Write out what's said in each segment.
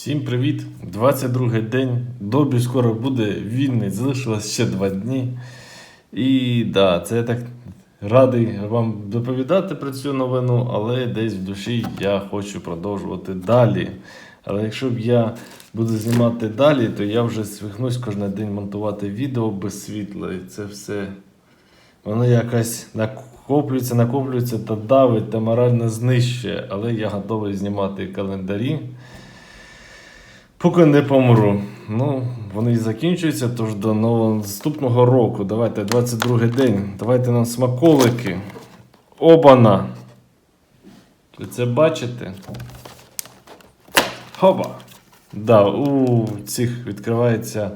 Всім привіт! 22 день. Добі скоро буде вільний, залишилось ще два дні. І да, це я так радий вам доповідати про цю новину, але десь в душі я хочу продовжувати далі. Але якщо б я буду знімати далі, то я вже свихнусь кожен день монтувати відео без світла. І це все воно якось накоплюється, накоплюється та давить та морально знищує. Але я готовий знімати календарі. Поки не помру. Ну, вони закінчуються, тож до нового наступного року. Давайте 22 день. Давайте нам смаколики. Обана. Ви це бачите? Хоба! Да, у цих відкривається.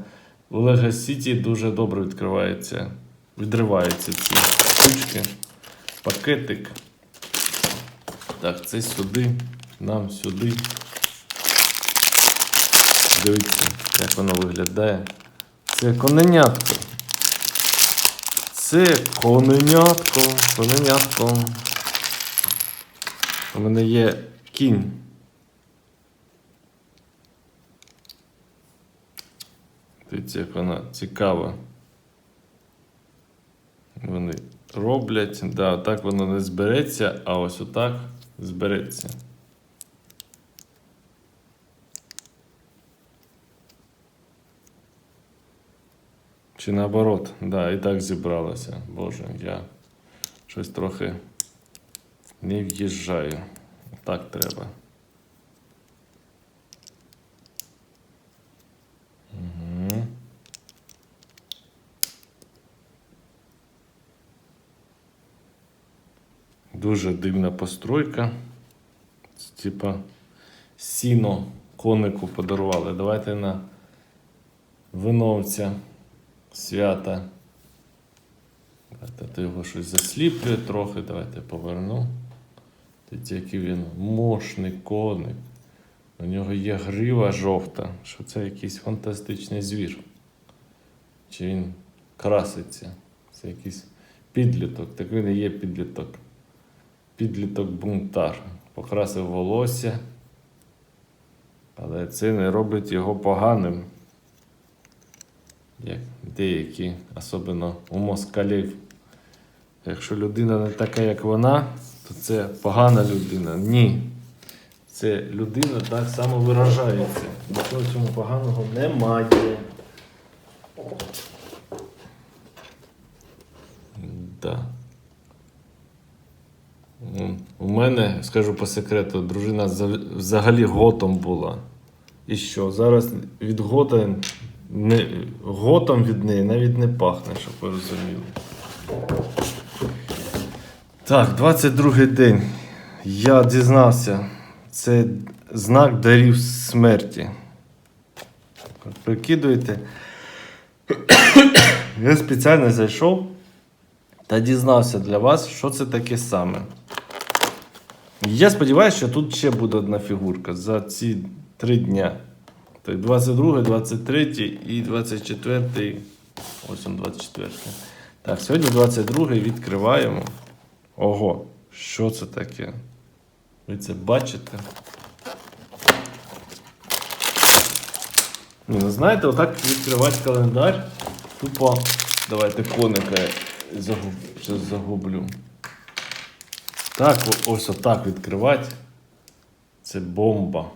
У Lego City дуже добре відкривається. Відриваються ці штучки. Пакетик. Так, це сюди. Нам сюди. Дивіться, як воно виглядає. Це коненятко. Це коненятко. Коненятко. У мене є кінь. Дивіться, як вона цікава. Вони роблять. Да, так воно не збереться, а ось отак збереться. Чи наоборот, да, і так зібралося. Боже, я щось трохи не в'їжджаю. Так треба. Дуже дивна постройка. Це, Типа сіно конику подарували. Давайте на виновця свята. Давайте його щось засліплює трохи. Давайте поверну. Дивіться, який він мощний коник. У нього є грива жовта, що це якийсь фантастичний звір. Чи він краситься? Це якийсь підліток. Так він і є підліток. Підліток бунтар. Покрасив волосся. Але це не робить його поганим як деякі, особливо у москалів. Якщо людина не така, як вона, то це погана людина. Ні. Це людина так само виражається. Нічого цьому поганого немає. Да. У мене, скажу по секрету, дружина взагалі готом була. І що? Зараз від гота не, готом від неї навіть не пахне, щоб ви розуміли. Так, 22 день. Я дізнався. Це знак дарів смерті. Прикидуєте. Я спеціально зайшов та дізнався для вас, що це таке саме. Я сподіваюся, що тут ще буде одна фігурка за ці три дня. Так, 22, 23 і 24. Ось он 24. Так, сьогодні 22 відкриваємо. Ого, що це таке? Ви це бачите? Ні, ну знаєте, отак відкривати календар. Тупо. Давайте коника загуб... щас загублю. Так, ось отак відкривати. Це бомба.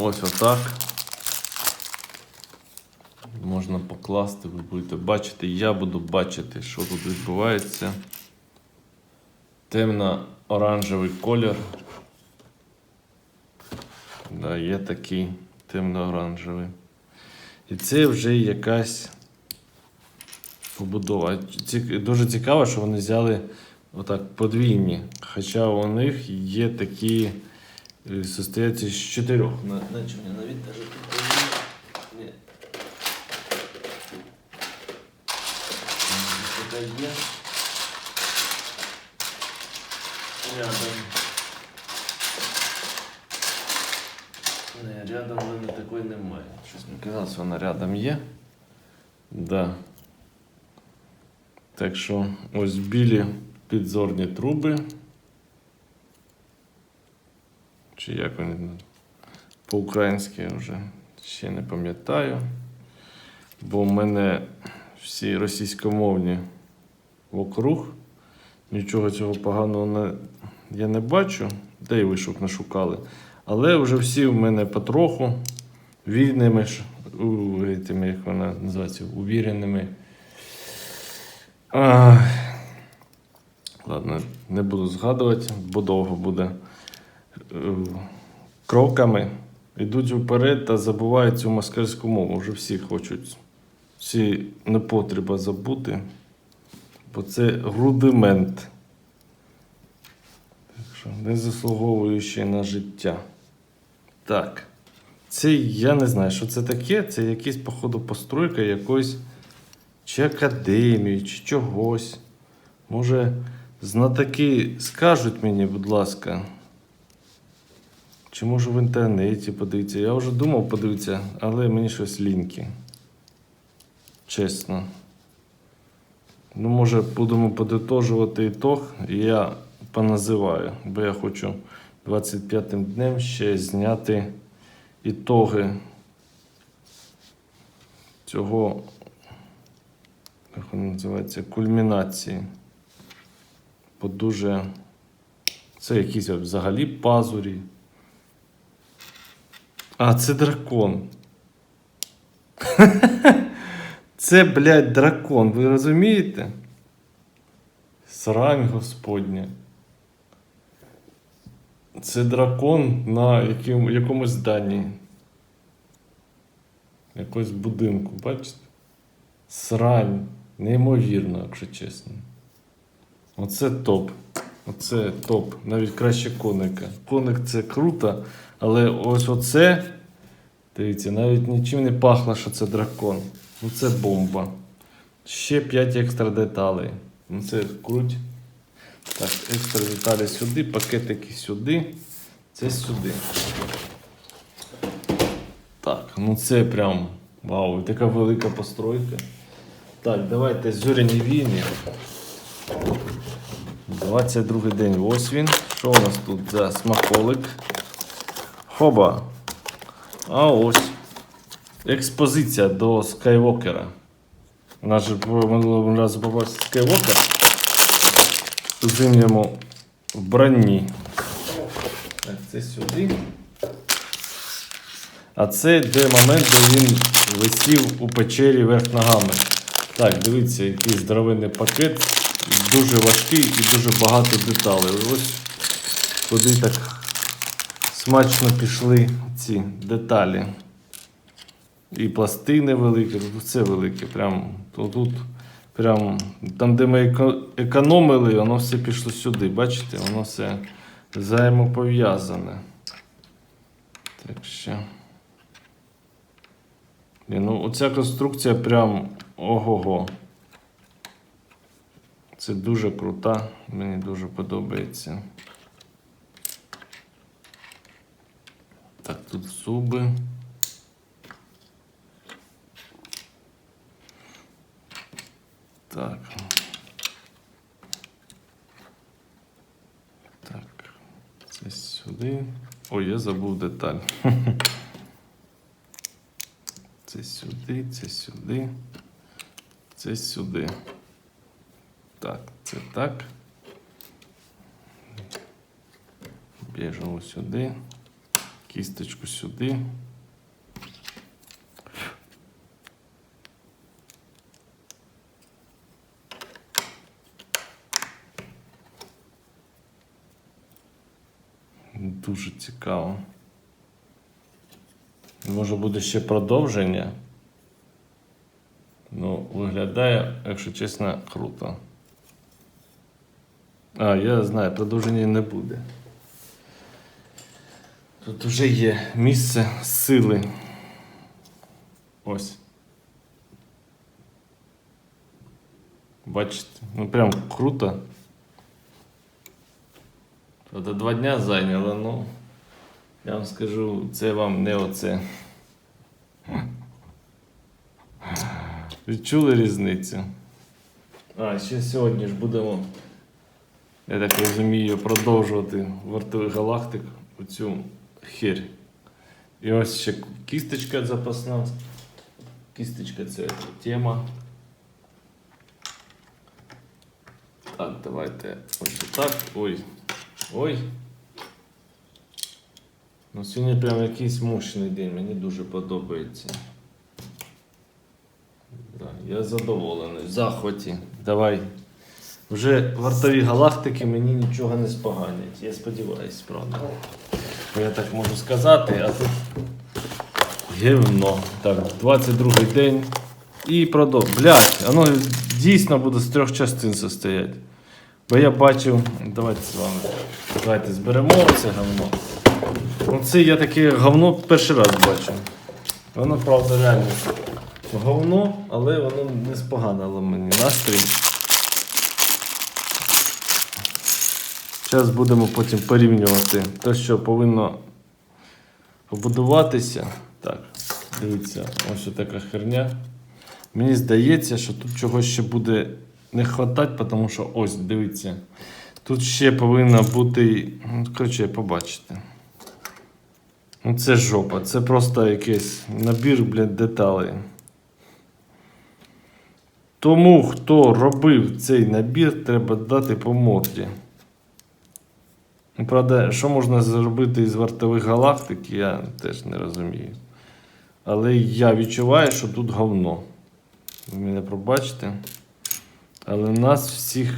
Ось отак. Можна покласти, ви будете бачити. Я буду бачити, що тут відбувається. Темно-оранжевий колір. Да, є такий темно-оранжевий. І це вже якась побудова. Дуже цікаво, що вони взяли отак подвійні. Хоча у них є такі е, состояться з чотирьох. На, на чому навіть даже тут є. Ні. М, така є. Рядом. Не, рядом в мене такої немає. Щось мені казалось, вона рядом є. Да. Так що ось білі підзорні труби. Чи як вони по-українськи вже ще не пам'ятаю. Бо в мене всі російськомовні вокруг. Нічого цього поганого не, я не бачу, де й ви щоб не шукали. Але вже всі в мене потроху вільними, тими, як вона називається, увіреними. А, ладно, не буду згадувати, бо довго буде. Е, Кроками йдуть вперед та забувають цю москальську мову. Вже всі хочуть. Всі не потреба забути, бо це рудимент. Так що не заслуговуючи на життя. Так. Це я не знаю, що це таке. Це якась, походу, постройка якоїсь чи академії, чи чогось. Може, знатоки скажуть мені, будь ласка. Чи може в інтернеті подивитися? Я вже думав подивитися, але мені щось ліньки. Чесно. Ну, може, будемо подитожувати ітог, і я поназиваю, бо я хочу 25-м днем ще зняти ітоги цього, як воно називається, кульмінації. Бо дуже. Це якісь взагалі пазурі. А, це дракон. Це, блядь, дракон, ви розумієте? Срань Господня. Це дракон на яким, якомусь зданні. Якось будинку, бачите? Срань. Неймовірно, якщо чесно. Оце топ. Оце топ. Навіть краще коника. Коник це круто, але ось оце. Дивіться, навіть нічим не пахло, що це дракон. Ну це бомба. Ще 5 екстра деталей. Ну це круть. Так, екстра деталі сюди, пакетики сюди. Це сюди. Так, ну це прям вау, така велика постройка. Так, давайте зоряні війни. 22 день, ось він. Що у нас тут за смаколик? Хоба. А ось. Експозиція до Скайвокера. У нас же минулого разу попався Скайвокер у зимньому вбранні. Так, це сюди. А це де момент, де він висів у печері верх ногами. Так, дивіться, який здоровенний пакет. Дуже важкий і дуже багато деталей. Ось куди так смачно пішли ці деталі. І пластини великі, тут все велике. Прям тут, прям, там, де ми економили, воно все пішло сюди. Бачите, воно все взаємопов'язане. Так що. Ні, ну оця конструкція прям ого-го. Це дуже крута, мені дуже подобається. Так, тут зуби. Так. Так. Це сюди. Ой, я забув деталь. Це сюди, це сюди. Це сюди. Так, це так. Біжимо сюди. Кісточку сюди. Дуже цікаво. Може буде ще продовження. Ну, виглядає, якщо чесно, круто. А, я знаю, продовження не буде. Тут вже є місце сили. Ось. Бачите? Ну прям круто. Правда, два дня зайняло, ну. Я вам скажу, це вам не оце. Відчули різницю? А, ще сьогодні ж будемо я так розумію, продовжувати вартових галактик оцю херь. І ось ще кісточка запасна. Кісточка це тема. Так, давайте ось так. Ой. Ой. Ну, сьогодні прям якийсь мощний день, мені дуже подобається. Да, я задоволений, в захваті. Давай. Вже вартові галактики мені нічого не споганять. Я сподіваюся, правда. Бо я так можу сказати, а тут гівно. Так, 22 день. І продов. Блять, воно дійсно буде з трьох частин состоять. Бо я бачив. Давайте з вами. Давайте зберемо це говно. Ну, це я таке говно перший раз бачу. Воно, правда, реально говно, але воно не споганило мені настрій. Зараз будемо потім порівнювати те, що повинно побудуватися. Так, дивіться, ось така херня. Мені здається, що тут чогось ще буде не вистачати, тому що ось, дивіться. Тут ще повинна бути. ну, Коротше, побачите. Ну це жопа, це просто якийсь набір, блядь, деталей. Тому, хто робив цей набір, треба дати по морді. Ну, Правда, що можна зробити із вартових галактик, я теж не розумію. Але я відчуваю, що тут говно. Ви мене пробачите. Але нас всіх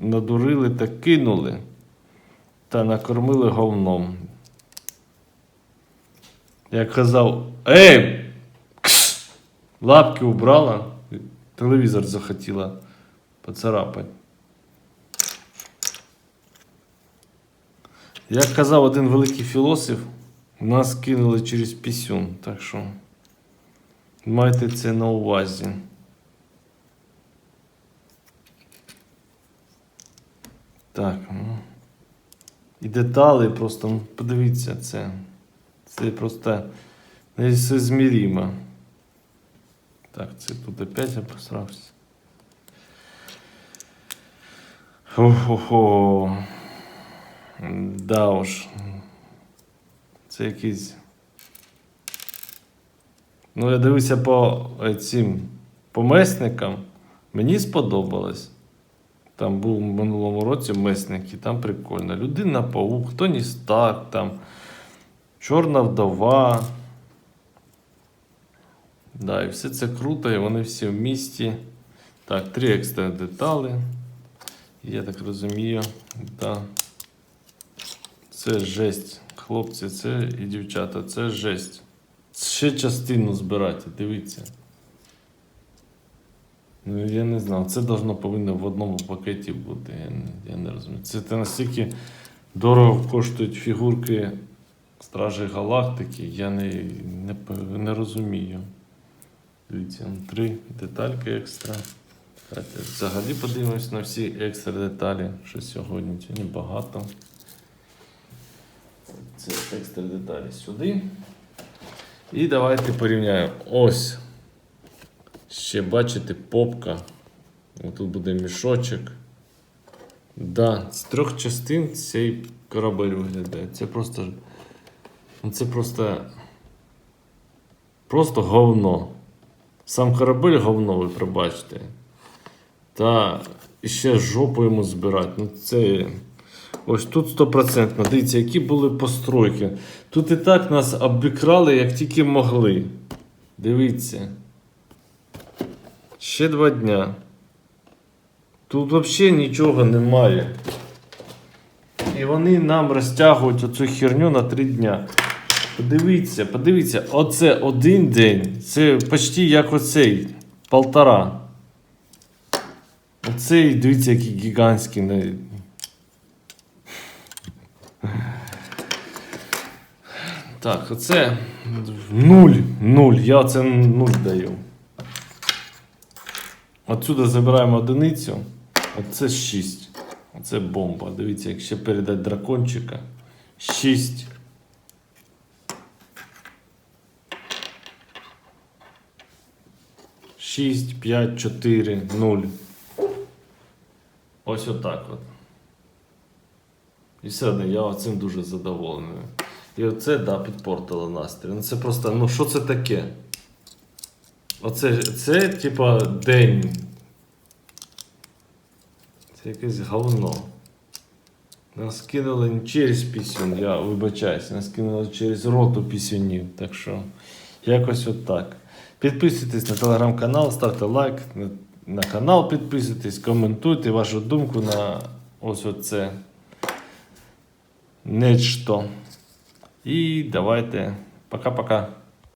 надурили та кинули та накормили говном. Як казав, ей! Кс! Лапки убрала, телевізор захотіла поцарапати. Як казав один великий філософ, нас кинули через пісюн. Так що майте це на увазі. Так. ну. І деталі просто, ну, подивіться це. Це просто несоизміримо. Так, це тут опять я посрався. Хо-хо-хо. Да уж. Це якийсь. Ну, я дивився по е, цим помесникам. Мені сподобалось. Там був в минулому році месник, і там прикольно. Людина паук, Тоні Старк, там, Чорна вдова. Да, і все це круто, і вони всі в місті. Так, три екстра деталі. Я так розумію. Да. Це жесть. Хлопці, це і дівчата, це жесть. Ще частину збирати, дивіться. Ну, я не знав. Це должно повинно в одному пакеті бути. Я не, я не розумію. Це те настільки дорого коштують фігурки Стражі Галактики, я не, не, не розумію. Дивіться, три детальки екстра. Взагалі подивимось на всі екстра деталі, що сьогодні. Сьогодні багато. Це екстра деталі сюди. І давайте порівняємо. Ось. Ще бачите, попка. Тут буде мішочок. Да, з трьох частин цей корабель виглядає. Це просто. ну, Це просто. Просто говно. Сам корабель говно, ви пробачте. Та ще жопу йому збирати. Ну це. Ось тут 100%. Дивіться, які були постройки. Тут і так нас обікрали, як тільки могли. Дивіться. Ще два дня. Тут взагалі нічого немає. І вони нам розтягують оцю херню на три дня. Подивіться, подивіться, оце один день. Це почти як оцей полтора. Оцей, дивіться, який гігантський. Так, оце нуль. Нуль. Я оце нуль даю. Отсюди забираємо одиницю. Оце 6. Оце бомба. Дивіться, як ще передати дракончика. 6. Шість, п'ять, чотири, нуль. Ось отак от. І все я цим дуже задоволений. І оце, да, підпортило настрій. Ну це просто, ну що це таке? Оце, це, типа, день. Це якесь говно. Нас кинули не через пісюн, я вибачаюся, нас кинули через роту пісюнів. Так що якось от так. Підписуйтесь на телеграм-канал, ставте лайк на, на канал, підписуйтесь, коментуйте вашу думку на ось оце нечто. І давайте. Пока-пока.